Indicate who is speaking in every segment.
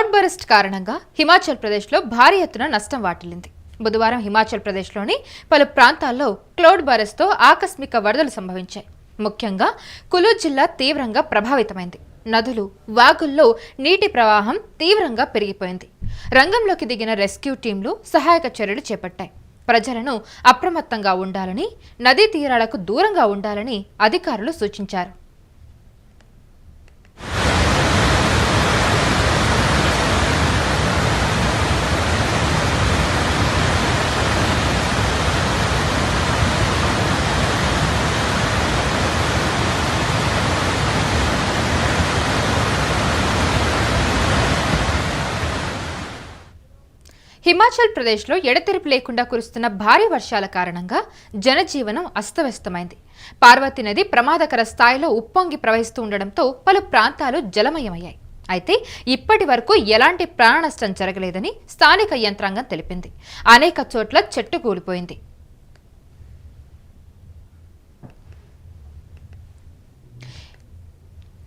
Speaker 1: Cloud బరెస్ట్ కారణంగా హిమాచల్ ప్రదేశ్లో భారీ ఎత్తున నష్టం వాటిల్లింది. బుధవారం హిమాచల్ ప్రదేశ్లోని పలు ప్రాంతాల్లో క్లౌడ్ బరెస్ట్తో ఆకస్మిక వరదలు సంభవించాయి. ముఖ్యంగా కులు జిల్లా తీవ్రంగా ప్రభావితమైంది. నదులు వాగుల్లో నీటి ప్రవాహం తీవ్రంగా పెరిగిపోయింది. రంగంలోకి దిగిన రెస్క్యూ టీంలు సహాయక చర్యలు చేపట్టాయి. ప్రజలను అప్రమత్తంగా ఉండాలని నదీ తీరాలకు దూరంగా ఉండాలని అధికారులు సూచించారు. హిమాచల్ ప్రదేశ్లో ఎడతెరిపి లేకుండా కురుస్తున్న భారీ వర్షాల కారణంగా జనజీవనం అస్తవ్యస్తమైంది. పార్వతి నది ప్రమాదకర స్థాయిలో ఉప్పొంగి ప్రవహిస్తూ ఉండడంతో పలు ప్రాంతాలు జలమయమయ్యాయి. అయితే ఇప్పటి వరకు ఎలాంటి ప్రాణ నష్టం జరగలేదని స్థానిక యంత్రాంగం తెలిపింది. అనేక చోట్ల చెట్టు కూలిపోయింది.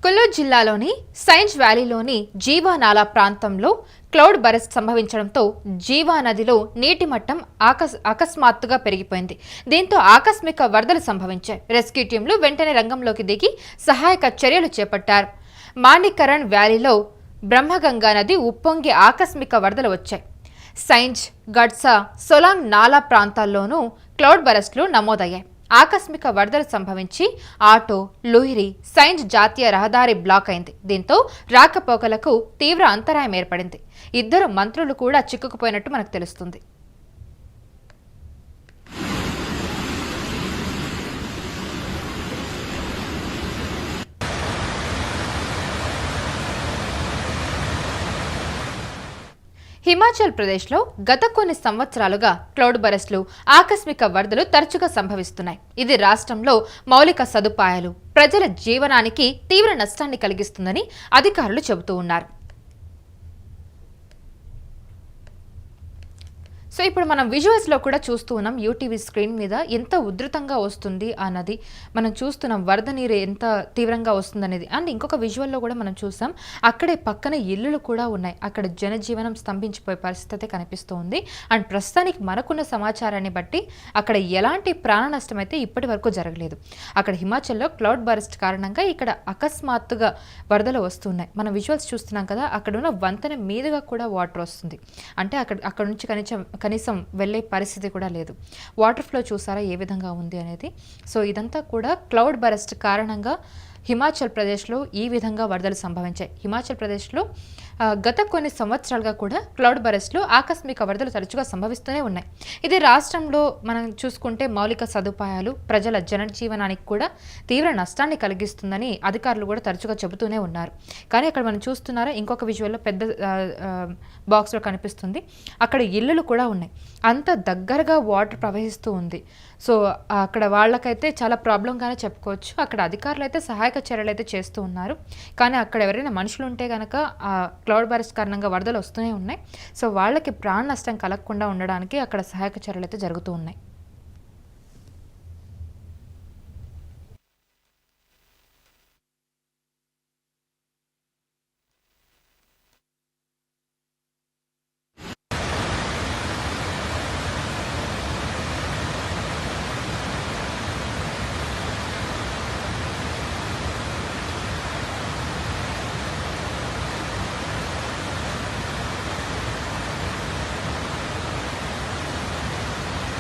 Speaker 1: కుల్లు జిల్లాలోని సైన్స్ వ్యాలీలోని జీవానాల ప్రాంతంలో క్లౌడ్ బరెస్ట్ సంభవించడంతో జీవా నదిలో నీటి మట్టం ఆకస్ అకస్మాత్తుగా పెరిగిపోయింది. దీంతో ఆకస్మిక వరదలు సంభవించాయి. రెస్క్యూ టీంలు వెంటనే రంగంలోకి దిగి సహాయక చర్యలు చేపట్టారు. మాణికరణ్ వ్యాలీలో బ్రహ్మగంగా నది ఉప్పొంగి ఆకస్మిక వరదలు వచ్చాయి. సైంజ్ గడ్సా సొలాంగ్ నాలా ప్రాంతాల్లోనూ క్లౌడ్ బరస్ట్లు నమోదయ్యాయి. ఆకస్మిక వరదలు సంభవించి ఆటో లూహిరి సైన్స్ జాతీయ రహదారి బ్లాక్ అయింది. దీంతో రాకపోకలకు తీవ్ర అంతరాయం ఏర్పడింది. ఇద్దరు మంత్రులు కూడా చిక్కుకుపోయినట్టు మనకు తెలుస్తుంది. హిమాచల్ ప్రదేశ్లో గత కొన్ని సంవత్సరాలుగా క్లౌడ్ బరస్లు ఆకస్మిక వరదలు తరచుగా సంభవిస్తున్నాయి. ఇది రాష్ట్రంలో మౌలిక సదుపాయాలు ప్రజల జీవనానికి తీవ్ర నష్టాన్ని కలిగిస్తుందని అధికారులు చెబుతూ ఉన్నారు. సో ఇప్పుడు మనం విజువల్స్లో కూడా చూస్తూ ఉన్నాం. యూటీవీ స్క్రీన్ మీద ఎంత ఉధృతంగా వస్తుంది ఆ నది మనం చూస్తున్నాం వరద నీరు ఎంత తీవ్రంగా వస్తుందనేది. అండ్ ఇంకొక విజువల్లో కూడా మనం చూసాం. అక్కడే పక్కన ఇల్లులు కూడా ఉన్నాయి. అక్కడ జనజీవనం స్తంభించిపోయే పరిస్థితి కనిపిస్తూ ఉంది. అండ్ ప్రస్తుతానికి మనకున్న సమాచారాన్ని బట్టి అక్కడ ఎలాంటి ప్రాణ నష్టం అయితే ఇప్పటి వరకు జరగలేదు. అక్కడ హిమాచల్లో క్లౌడ్ బరెస్ట్ కారణంగా ఇక్కడ అకస్మాత్తుగా వరదలు వస్తున్నాయి. మనం విజువల్స్ చూస్తున్నాం కదా అక్కడ ఉన్న వంతెన మీదుగా కూడా వాటర్ వస్తుంది. అంటే అక్కడ అక్కడ నుంచి కనీసం కనీసం వెళ్ళే పరిస్థితి కూడా లేదు. వాటర్ ఫ్లో చూసారా? ఏ విధంగా ఉంది అనేది. సో ఇదంతా కూడా క్లౌడ్ బరెస్ట్ కారణంగా హిమాచల్ ప్రదేశ్లో ఈ విధంగా వరదలు సంభవించాయి. హిమాచల్ ప్రదేశ్లో గత కొన్ని సంవత్సరాలుగా కూడా క్లౌడ్ బరెస్ట్లో ఆకస్మిక వరదలు తరచుగా సంభవిస్తూనే ఉన్నాయి. ఇది రాష్ట్రంలో మనం చూసుకుంటే మౌలిక సదుపాయాలు ప్రజల జనజీవనానికి కూడా తీవ్ర నష్టాన్ని కలిగిస్తుందని అధికారులు కూడా తరచుగా చెబుతూనే ఉన్నారు. కానీ అక్కడ మనం చూస్తున్నారా ఇంకొక విజువల్లో పెద్ద బాక్స్లో కనిపిస్తుంది. అక్కడ ఇల్లులు కూడా ఉన్నాయి. అంత దగ్గరగా వాటర్ ప్రవహిస్తూ ఉంది. సో అక్కడ వాళ్ళకైతే చాలా ప్రాబ్లంగానే చెప్పుకోవచ్చు. అక్కడ అధికారులు అయితే సహాయక చర్యలు అయితే చేస్తూ ఉన్నారు. కానీ అక్కడ ఎవరైనా మనుషులు ఉంటే కనుక క్లౌడ్ బారిస్ కారణంగా వరదలు వస్తూనే ఉన్నాయి. సో వాళ్ళకి ప్రాణ నష్టం కలగకుండా ఉండడానికి అక్కడ సహాయక చర్యలు అయితే జరుగుతూ ఉన్నాయి.